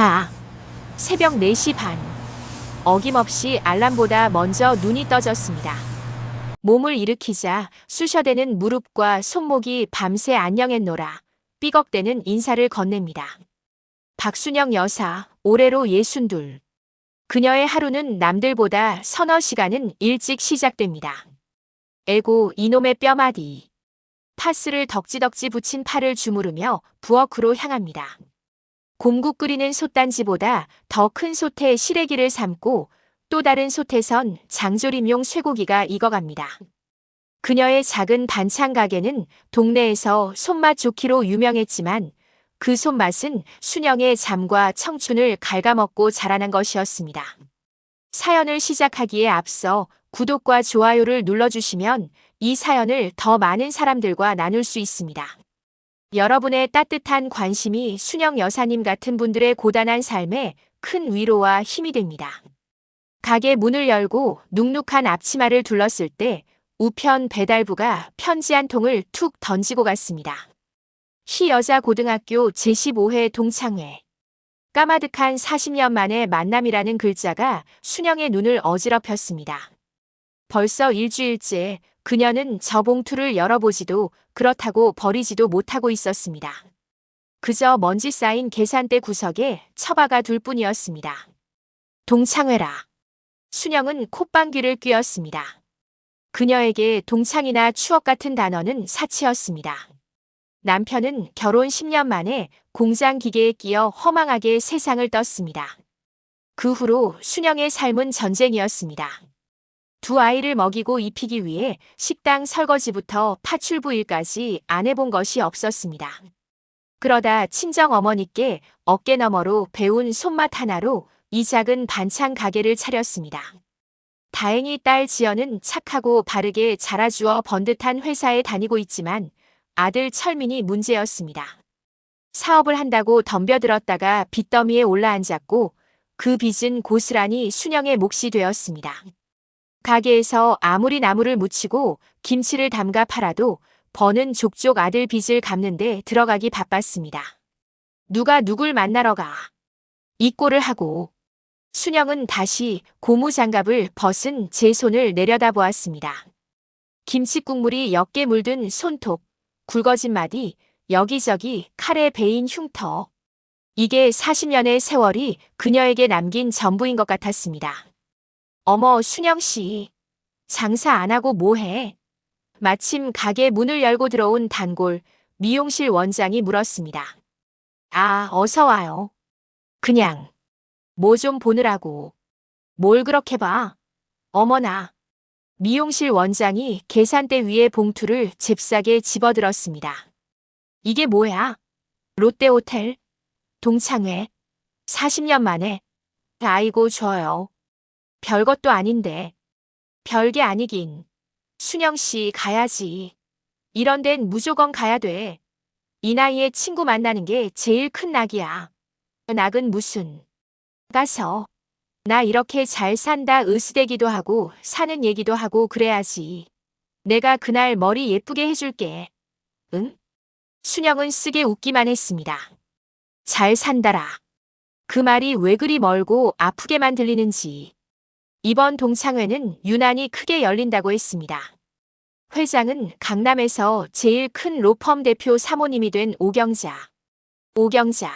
자, 새벽 4시 반. 어김없이 알람보다 먼저 눈이 떠졌습니다. 몸을 일으키자 쑤셔대는 무릎과 손목이 밤새 안녕했노라. 삐걱대는 인사를 건넵니다. 박순영 여사, 올해로 예순둘. 그녀의 하루는 남들보다 서너 시간은 일찍 시작됩니다. 에고 이놈의 뼈마디. 파스를 덕지덕지 붙인 팔을 주무르며 부엌으로 향합니다. 곰국 끓이는 솥단지보다 더 큰 솥에 시래기를 삶고 또 다른 솥에선 장조림용 쇠고기가 익어갑니다. 그녀의 작은 반찬 가게는 동네에서 손맛 좋기로 유명했지만 그 손맛은 순영의 잠과 청춘을 갉아먹고 자라난 것이었습니다. 사연을 시작하기에 앞서 구독과 좋아요를 눌러주시면 이 사연을 더 많은 사람들과 나눌 수 있습니다. 여러분의 따뜻한 관심이 순영 여사님 같은 분들의 고단한 삶에 큰 위로와 힘이 됩니다. 가게 문을 열고 눅눅한 앞치마를 둘렀을 때 우편 배달부가 편지 한 통을 툭 던지고 갔습니다. 희 여자 고등학교 제15회 동창회. 까마득한 40년 만의 만남이라는 글자가 순영의 눈을 어지럽혔습니다. 벌써 일주일째 그녀는 저 봉투를 열어보지도 그렇다고 버리지도 못하고 있었습니다. 그저 먼지 쌓인 계산대 구석에 처박아 둘 뿐이었습니다. 동창회라. 순영은 콧방귀를 뀌었습니다. 그녀에게 동창이나 추억 같은 단어는 사치였습니다. 남편은 결혼 10년 만에 공장 기계에 끼어 허망하게 세상을 떴습니다. 그 후로 순영의 삶은 전쟁이었습니다. 두 아이를 먹이고 입히기 위해 식당 설거지부터 파출부 일까지 안 해본 것이 없었습니다. 그러다 친정 어머니께 어깨 너머로 배운 손맛 하나로 이 작은 반찬 가게를 차렸습니다. 다행히 딸 지연은 착하고 바르게 자라주어 번듯한 회사에 다니고 있지만 아들 철민이 문제였습니다. 사업을 한다고 덤벼들었다가 빚더미에 올라앉았고 그 빚은 고스란히 순영의 몫이 되었습니다. 가게에서 아무리 나무를 묻히고 김치를 담가 팔아도 버는 족족 아들 빚을 갚는데 들어가기 바빴습니다. 누가 누굴 만나러 가. 이 꼴을 하고 순영은 다시 고무장갑을 벗은 제 손을 내려다보았습니다. 김치 국물이 옅게 물든 손톱, 굵어진 마디, 여기저기 칼에 베인 흉터. 이게 40년의 세월이 그녀에게 남긴 전부인 것 같았습니다. 어머, 순영 씨. 장사 안 하고 뭐해? 마침 가게 문을 열고 들어온 단골 미용실 원장이 물었습니다. 아, 어서 와요. 그냥 뭐 좀 보느라고. 뭘 그렇게 봐? 어머나. 미용실 원장이 계산대 위에 봉투를 잽싸게 집어들었습니다. 이게 뭐야? 롯데호텔? 동창회? 40년 만에? 아이고 줘요. 별것도 아닌데. 별게 아니긴. 순영 씨 가야지. 이런 데는 무조건 가야 돼. 이 나이에 친구 만나는 게 제일 큰 낙이야. 낙은 무슨. 가서. 나 이렇게 잘 산다 으스대기도 하고 사는 얘기도 하고 그래야지. 내가 그날 머리 예쁘게 해줄게. 응? 순영은 쓰게 웃기만 했습니다. 잘 산다라. 그 말이 왜 그리 멀고 아프게만 들리는지. 이번 동창회는 유난히 크게 열린다고 했습니다. 회장은 강남에서 제일 큰 로펌 대표 사모님이 된 오경자. 오경자.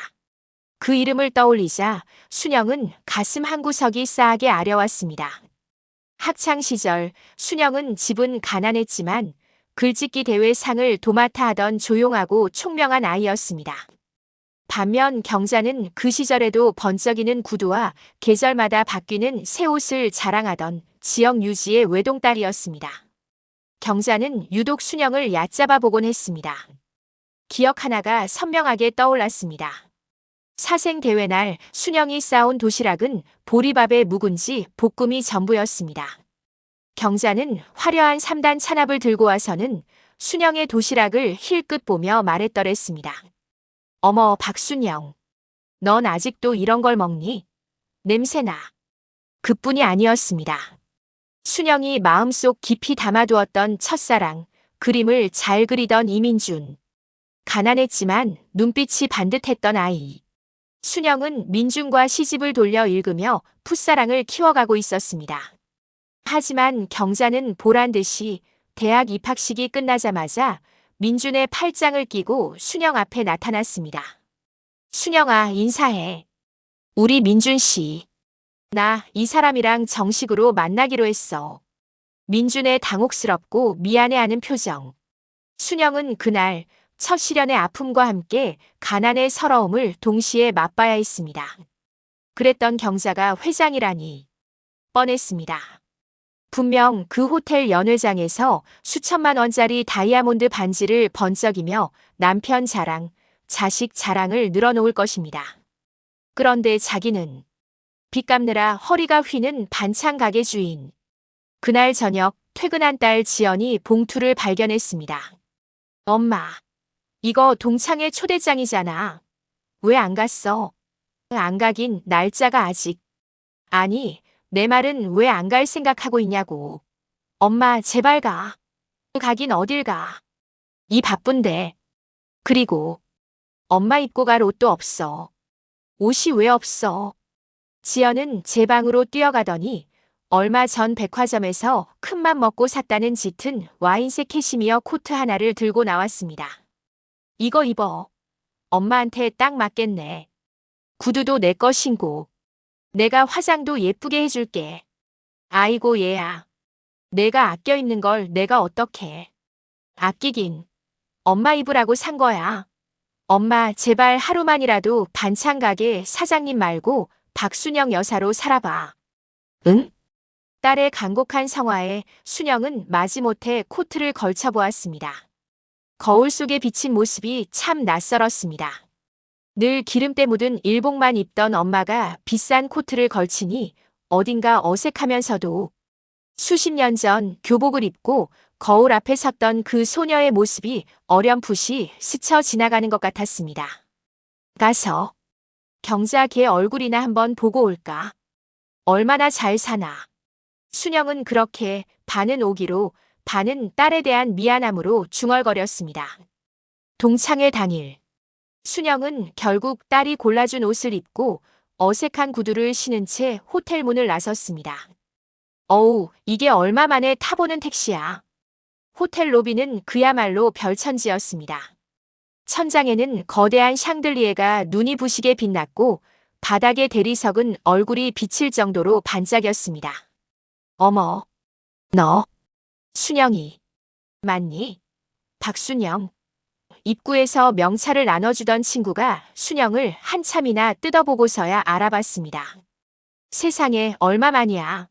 그 이름을 떠올리자 순영은 가슴 한 구석이 싸하게 아려왔습니다. 학창 시절 순영은 집은 가난했지만 글짓기 대회 상을 도맡아 하던 조용하고 총명한 아이였습니다. 반면 경자는 그 시절에도 번쩍이는 구두와 계절마다 바뀌는 새 옷을 자랑하던 지역 유지의 외동딸이었습니다. 경자는 유독 순영을 얕잡아 보곤 했습니다. 기억 하나가 선명하게 떠올랐습니다. 사생대회 날 순영이 싸온 도시락은 보리밥에 묵은지 볶음이 전부였습니다. 경자는 화려한 3단 찬압을 들고 와서는 순영의 도시락을 힐끗 보며 말했더랬습니다. 어머 박순영, 넌 아직도 이런 걸 먹니? 냄새나. 그뿐이 아니었습니다. 순영이 마음속 깊이 담아두었던 첫사랑, 그림을 잘 그리던 이민준. 가난했지만 눈빛이 반듯했던 아이. 순영은 민중과 시집을 돌려 읽으며 풋사랑을 키워가고 있었습니다. 하지만 경자는 보란 듯이 대학 입학식이 끝나자마자 민준의 팔짱을 끼고 순영 앞에 나타났습니다. 순영아, 인사해. 우리 민준 씨. 나 이 사람이랑 정식으로 만나기로 했어. 민준의 당혹스럽고 미안해하는 표정. 순영은 그날 첫 시련의 아픔과 함께 가난의 서러움을 동시에 맛봐야 했습니다. 그랬던 경자가 회장이라니 뻔했습니다. 분명 그 호텔 연회장에서 수천만 원짜리 다이아몬드 반지를 번쩍이며 남편 자랑, 자식 자랑을 늘어놓을 것입니다. 그런데 자기는 빚 갚느라 허리가 휘는 반찬 가게 주인. 그날 저녁 퇴근한 딸 지연이 봉투를 발견했습니다. 엄마, 이거 동창회 초대장이잖아. 왜 안 갔어? 안 가긴 날짜가 아직. 아니, 내 말은 왜 안 갈 생각하고 있냐고. 엄마, 제발 가. 가긴 어딜 가. 이 바쁜데. 그리고 엄마 입고 갈 옷도 없어. 옷이 왜 없어? 지연은 제 방으로 뛰어가더니 얼마 전 백화점에서 큰맘 먹고 샀다는 짙은 와인색 캐시미어 코트 하나를 들고 나왔습니다. 이거 입어. 엄마한테 딱 맞겠네. 구두도 내거 신고. 내가 화장도 예쁘게 해줄게. 아이고 얘야. 내가 아껴 입는 걸 내가 어떻게. 아끼긴. 엄마 입으라고 산 거야. 엄마 제발 하루만이라도 반찬 가게 사장님 말고 박순영 여사로 살아봐. 응? 딸의 간곡한 성화에 순영은 마지못해 코트를 걸쳐보았습니다. 거울 속에 비친 모습이 참 낯설었습니다. 늘 기름때 묻은 일복만 입던 엄마가 비싼 코트를 걸치니 어딘가 어색하면서도 수십 년 전 교복을 입고 거울 앞에 섰던 그 소녀의 모습이 어렴풋이 스쳐 지나가는 것 같았습니다. 가서 경자 걔 얼굴이나 한번 보고 올까? 얼마나 잘 사나. 순영은 그렇게 반은 오기로 반은 딸에 대한 미안함으로 중얼거렸습니다. 동창회 당일 순영은 결국 딸이 골라준 옷을 입고 어색한 구두를 신은 채 호텔 문을 나섰습니다. 어우, 이게 얼마 만에 타보는 택시야. 호텔 로비는 그야말로 별천지였습니다. 천장에는 거대한 샹들리에가 눈이 부시게 빛났고 바닥의 대리석은 얼굴이 비칠 정도로 반짝였습니다. 어머, 너, 순영이, 맞니? 박순영. 입구에서 명찰을 나눠주던 친구가 순영을 한참이나 뜯어보고서야 알아봤습니다. 세상에 얼마만이야.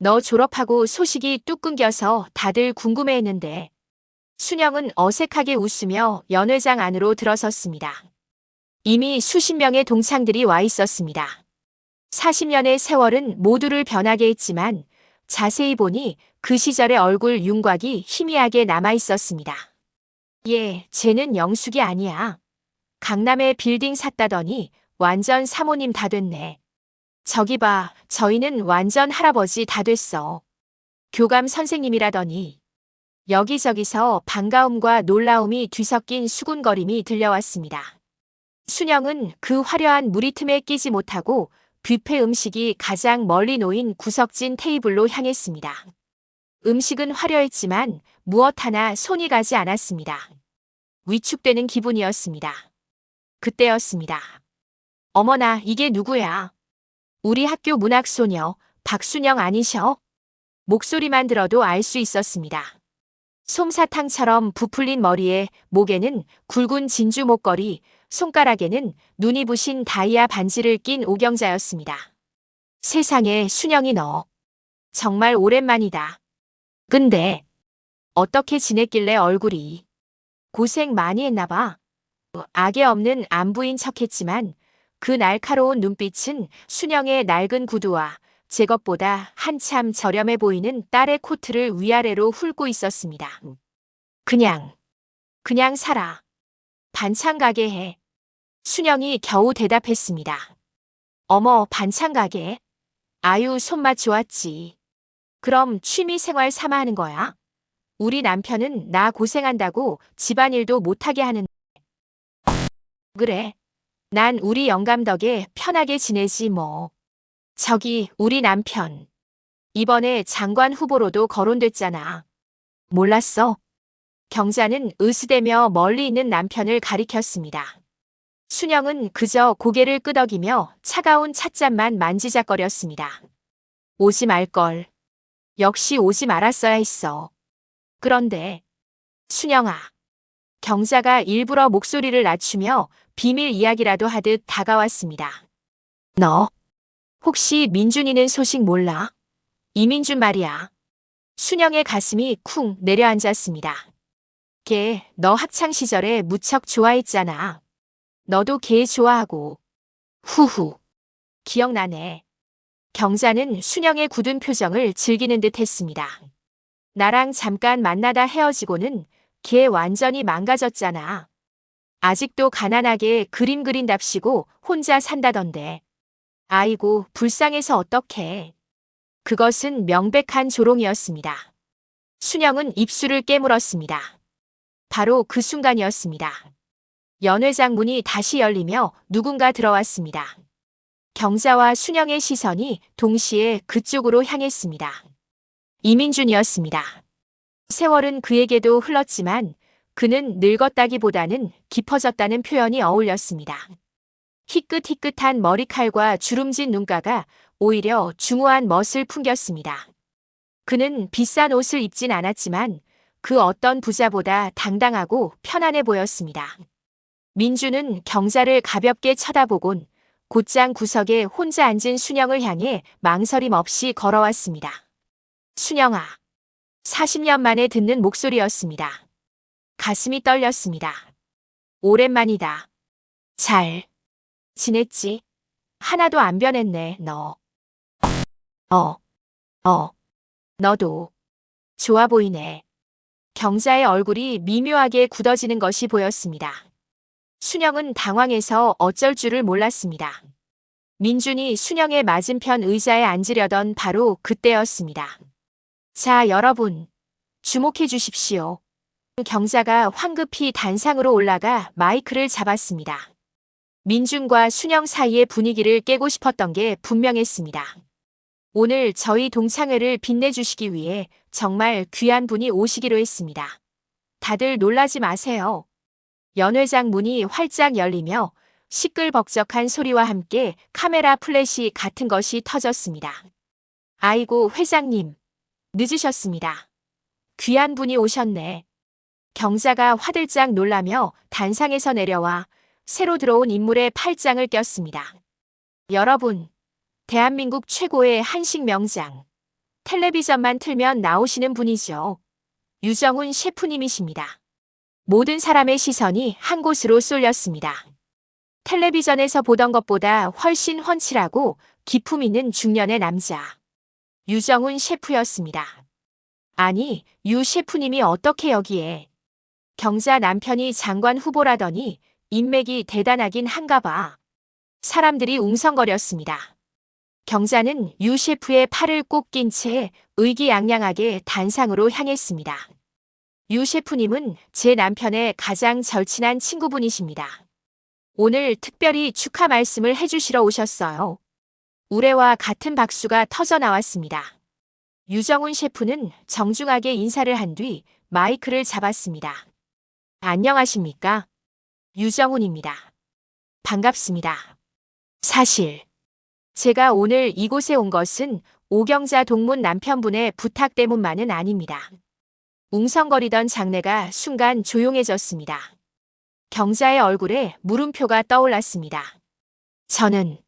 너 졸업하고 소식이 뚝 끊겨서 다들 궁금해했는데. 순영은 어색하게 웃으며 연회장 안으로 들어섰습니다. 이미 수십 명의 동창들이 와 있었습니다. 40년의 세월은 모두를 변하게 했지만 자세히 보니 그 시절의 얼굴 윤곽이 희미하게 남아 있었습니다. 예, 쟤는 영숙이 아니야. 강남에 빌딩 샀다더니 완전 사모님 다 됐네. 저기 봐, 저희는 완전 할아버지 다 됐어. 교감 선생님이라더니 여기저기서 반가움과 놀라움이 뒤섞인 수군거림이 들려왔습니다. 순영은 그 화려한 무리 틈에 끼지 못하고 뷔페 음식이 가장 멀리 놓인 구석진 테이블로 향했습니다. 음식은 화려했지만 무엇 하나 손이 가지 않았습니다. 위축되는 기분이었습니다. 그때였습니다. 어머나, 이게 누구야? 우리 학교 문학소녀 박순영 아니셔? 목소리만 들어도 알 수 있었습니다. 솜사탕처럼 부풀린 머리에 목에는 굵은 진주 목걸이, 손가락에는 눈이 부신 다이아 반지를 낀 오경자였습니다. 세상에 순영이 너. 정말 오랜만이다. 근데 어떻게 지냈길래 얼굴이 고생 많이 했나 봐. 악에 없는 안부인 척했지만 그 날카로운 눈빛은 순영의 낡은 구두와 제 것보다 한참 저렴해 보이는 딸의 코트를 위아래로 훑고 있었습니다. 그냥, 그냥 살아. 반찬 가게 해. 순영이 겨우 대답했습니다. 어머, 반찬 가게? 아유, 손맛 좋았지. 그럼 취미 생활 삼아 하는 거야? 우리 남편은 나 고생한다고 집안일도 못하게 하는데. 그래. 난 우리 영감 덕에 편하게 지내지 뭐. 저기 우리 남편. 이번에 장관 후보로도 거론됐잖아. 몰랐어. 경자는 으스대며 멀리 있는 남편을 가리켰습니다. 순영은 그저 고개를 끄덕이며 차가운 찻잔만 만지작거렸습니다. 오지 말걸. 역시 오지 말았어야 했어. 그런데, 순영아. 경자가 일부러 목소리를 낮추며 비밀 이야기라도 하듯 다가왔습니다. 너, 혹시 민준이는 소식 몰라? 이민준 말이야. 순영의 가슴이 쿵 내려앉았습니다. 걔, 너 학창 시절에 무척 좋아했잖아. 너도 걔 좋아하고. 후후. 기억나네. 경자는 순영의 굳은 표정을 즐기는 듯 했습니다. 나랑 잠깐 만나다 헤어지고는 걔 완전히 망가졌잖아. 아직도 가난하게 그림 그린답시고 혼자 산다던데. 아이고, 불쌍해서 어떡해. 그것은 명백한 조롱이었습니다. 순영은 입술을 깨물었습니다. 바로 그 순간이었습니다. 연회장 문이 다시 열리며 누군가 들어왔습니다. 경자와 순영의 시선이 동시에 그쪽으로 향했습니다. 이민준이었습니다. 세월은 그에게도 흘렀지만 그는 늙었다기보다는 깊어졌다는 표현이 어울렸습니다. 희끗희끗한 머리칼과 주름진 눈가가 오히려 중후한 멋을 풍겼습니다. 그는 비싼 옷을 입진 않았지만 그 어떤 부자보다 당당하고 편안해 보였습니다. 민주는 경자를 가볍게 쳐다보곤 곧장 구석에 혼자 앉은 순영을 향해 망설임 없이 걸어왔습니다. 순영아. 40년 만에 듣는 목소리였습니다. 가슴이 떨렸습니다. 오랜만이다. 잘 지냈지? 하나도 안 변했네, 너. 어, 어, 너도 좋아 보이네. 경자의 얼굴이 미묘하게 굳어지는 것이 보였습니다. 순영은 당황해서 어쩔 줄을 몰랐습니다. 민준이 순영의 맞은편 의자에 앉으려던 바로 그때였습니다. 자, 여러분. 주목해 주십시오. 경자가 황급히 단상으로 올라가 마이크를 잡았습니다. 민준과 순영 사이의 분위기를 깨고 싶었던 게 분명했습니다. 오늘 저희 동창회를 빛내주시기 위해 정말 귀한 분이 오시기로 했습니다. 다들 놀라지 마세요. 연회장 문이 활짝 열리며 시끌벅적한 소리와 함께 카메라 플래시 같은 것이 터졌습니다. 아이고, 회장님. 늦으셨습니다. 귀한 분이 오셨네. 경자가 화들짝 놀라며 단상에서 내려와 새로 들어온 인물의 팔짱을 꼈습니다. 여러분, 대한민국 최고의 한식 명장. 텔레비전만 틀면 나오시는 분이죠. 유정훈 셰프님이십니다. 모든 사람의 시선이 한 곳으로 쏠렸습니다. 텔레비전에서 보던 것보다 훨씬 훤칠하고 기품 있는 중년의 남자. 유정훈 셰프였습니다. 아니, 유 셰프님이 어떻게 여기에? 경자 남편이 장관 후보라더니 인맥이 대단하긴 한가 봐. 사람들이 웅성거렸습니다. 경자는 유 셰프의 팔을 꼭 낀 채 의기양양하게 단상으로 향했습니다. 유 셰프님은 제 남편의 가장 절친한 친구분이십니다. 오늘 특별히 축하 말씀을 해주시러 오셨어요. 우레와 같은 박수가 터져 나왔습니다. 유정훈 셰프는 정중하게 인사를 한 뒤 마이크를 잡았습니다. 안녕하십니까? 유정훈입니다. 반갑습니다. 사실, 제가 오늘 이곳에 온 것은 오경자 동문 남편분의 부탁 때문만은 아닙니다. 웅성거리던 장내가 순간 조용해졌습니다. 경자의 얼굴에 물음표가 떠올랐습니다. 저는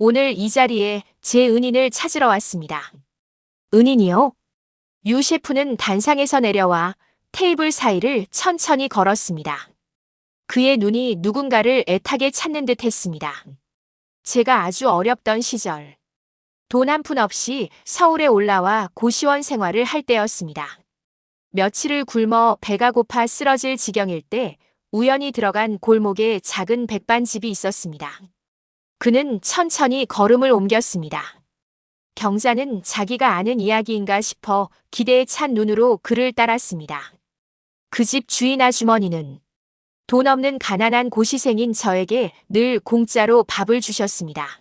오늘 이 자리에 제 은인을 찾으러 왔습니다. 은인이요? 유 셰프는 단상에서 내려와 테이블 사이를 천천히 걸었습니다. 그의 눈이 누군가를 애타게 찾는 듯 했습니다. 제가 아주 어렵던 시절, 돈 한 푼 없이 서울에 올라와 고시원 생활을 할 때였습니다. 며칠을 굶어 배가 고파 쓰러질 지경일 때 우연히 들어간 골목에 작은 백반집이 있었습니다. 그는 천천히 걸음을 옮겼습니다. 경자는 자기가 아는 이야기인가 싶어 기대에 찬 눈으로 그를 따랐습니다. 그 집 주인 아주머니는 돈 없는 가난한 고시생인 저에게 늘 공짜로 밥을 주셨습니다.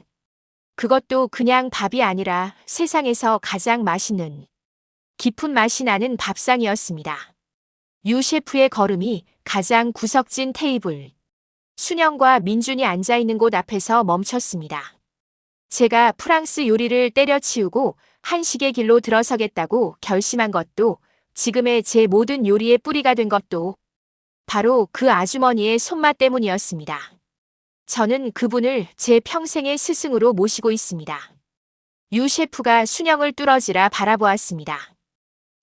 그것도 그냥 밥이 아니라 세상에서 가장 맛있는 깊은 맛이 나는 밥상이었습니다. 유 셰프의 걸음이 가장 구석진 테이블. 순영과 민준이 앉아 있는 곳 앞에서 멈췄습니다. 제가 프랑스 요리를 때려치우고 한식의 길로 들어서겠다고 결심한 것도 지금의 제 모든 요리의 뿌리가 된 것도 바로 그 아주머니의 손맛 때문이었습니다. 저는 그분을 제 평생의 스승으로 모시고 있습니다. 유 셰프가 순영을 뚫어지라 바라보았습니다.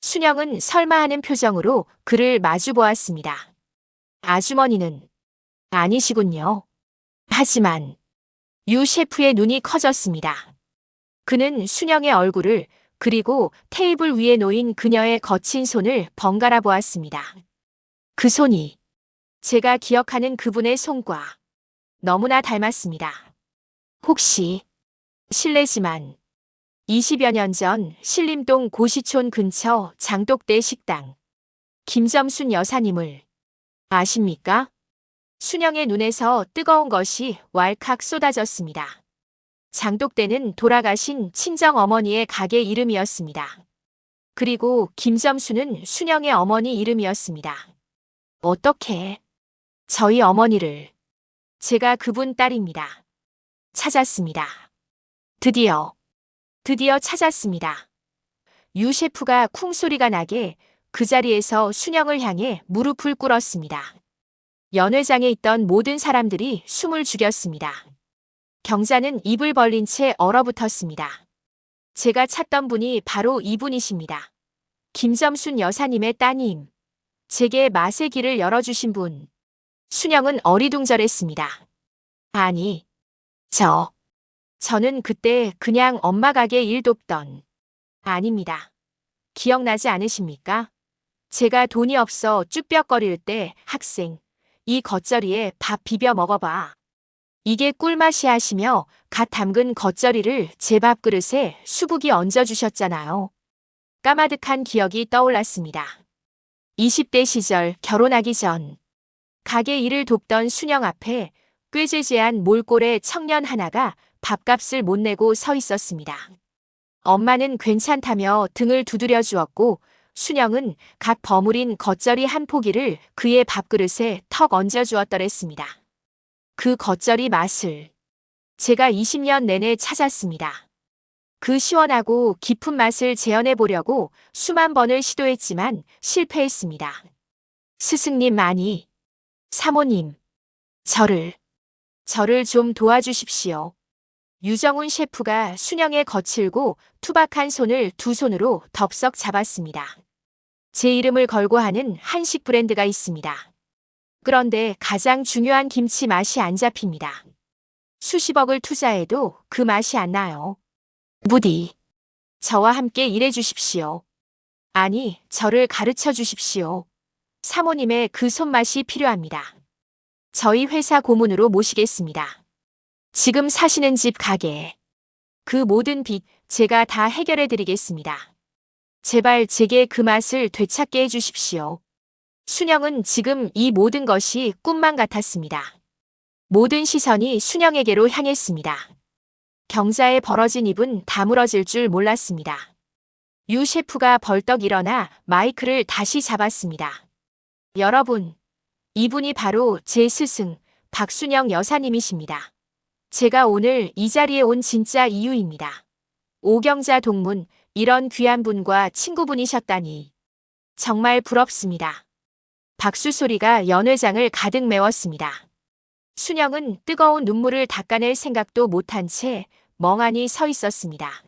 순영은 설마 하는 표정으로 그를 마주 보았습니다. 아주머니는 아니시군요. 하지만 유 셰프의 눈이 커졌습니다. 그는 순영의 얼굴을 그리고 테이블 위에 놓인 그녀의 거친 손을 번갈아 보았습니다. 그 손이 제가 기억하는 그분의 손과 너무나 닮았습니다. 혹시 실례지만 20여 년 전 신림동 고시촌 근처 장독대 식당 김점순 여사님을 아십니까? 순영의 눈에서 뜨거운 것이 왈칵 쏟아졌습니다. 장독대는 돌아가신 친정 어머니의 가게 이름이었습니다. 그리고 김점수는 순영의 어머니 이름이었습니다. 어떻게 저희 어머니를 제가 그분 딸입니다. 찾았습니다. 드디어 드디어 찾았습니다. 유 셰프가 쿵 소리가 나게 그 자리에서 순영을 향해 무릎을 꿇었습니다. 연회장에 있던 모든 사람들이 숨을 죽였습니다. 경자는 입을 벌린 채 얼어붙었습니다. 제가 찾던 분이 바로 이분이십니다. 김점순 여사님의 따님. 제게 맛의 길을 열어주신 분. 순영은 어리둥절했습니다. 아니, 저. 저는 그때 그냥 엄마 가게 일 돕던. 아닙니다. 기억나지 않으십니까? 제가 돈이 없어 쭈뼛거릴 때 학생, 이 겉절이에 밥 비벼 먹어봐. 이게 꿀맛이 하시며 갓 담근 겉절이를 제 밥그릇에 수북이 얹어주셨잖아요. 까마득한 기억이 떠올랐습니다. 20대 시절 결혼하기 전 가게 일을 돕던 순영 앞에 꾀죄죄한 몰골의 청년 하나가 밥값을 못 내고 서 있었습니다. 엄마는 괜찮다며 등을 두드려 주었고 순영은 갓 버무린 겉절이 한 포기를 그의 밥그릇에 턱 얹어 주었더랬습니다. 그 겉절이 맛을 제가 20년 내내 찾았습니다. 그 시원하고 깊은 맛을 재현해 보려고 수만 번을 시도했지만 실패했습니다. 스승님 아니, 사모님, 저를, 저를 좀 도와주십시오. 유정훈 셰프가 순영의 거칠고 투박한 손을 두 손으로 덥석 잡았습니다. 제 이름을 걸고 하는 한식 브랜드가 있습니다. 그런데 가장 중요한 김치 맛이 안 잡힙니다. 수십억을 투자해도 그 맛이 안 나요. 부디 저와 함께 일해 주십시오. 아니, 저를 가르쳐 주십시오. 사모님의 그 손맛이 필요합니다. 저희 회사 고문으로 모시겠습니다. 지금 사시는 집 가게. 그 모든 빚 제가 다 해결해 드리겠습니다. 제발 제게 그 맛을 되찾게 해 주십시오. 순영은 지금 이 모든 것이 꿈만 같았습니다. 모든 시선이 순영에게로 향했습니다. 경자의 벌어진 입은 다물어질 줄 몰랐습니다. 유 셰프가 벌떡 일어나 마이크를 다시 잡았습니다. 여러분, 이분이 바로 제 스승 박순영 여사님이십니다. 제가 오늘 이 자리에 온 진짜 이유입니다. 오경자 동문, 이런 귀한 분과 친구분이셨다니. 정말 부럽습니다. 박수 소리가 연회장을 가득 메웠습니다. 순영은 뜨거운 눈물을 닦아낼 생각도 못한 채 멍하니 서 있었습니다.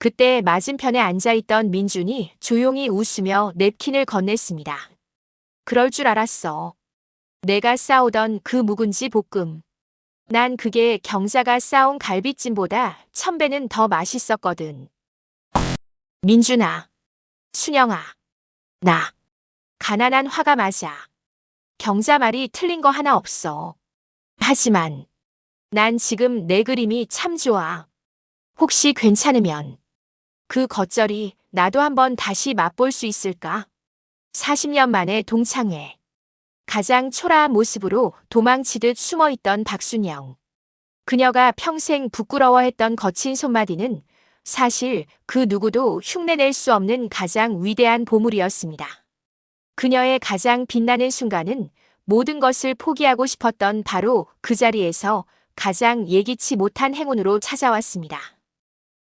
그때 맞은편에 앉아있던 민준이 조용히 웃으며 냅킨을 건넸습니다. 그럴 줄 알았어. 내가 싸우던 그 묵은지 볶음. 난 그게 경자가 싸운 갈비찜보다 천 배는 더 맛있었거든. 민준아, 순영아, 나. 가난한 화가 맞아. 경자 말이 틀린 거 하나 없어. 하지만 난 지금 내 그림이 참 좋아. 혹시 괜찮으면 그 겉절이 나도 한번 다시 맛볼 수 있을까? 40년 만에 동창회. 가장 초라한 모습으로 도망치듯 숨어 있던 박순영. 그녀가 평생 부끄러워했던 거친 손마디는 사실 그 누구도 흉내낼 수 없는 가장 위대한 보물이었습니다. 그녀의 가장 빛나는 순간은 모든 것을 포기하고 싶었던 바로 그 자리에서 가장 예기치 못한 행운으로 찾아왔습니다.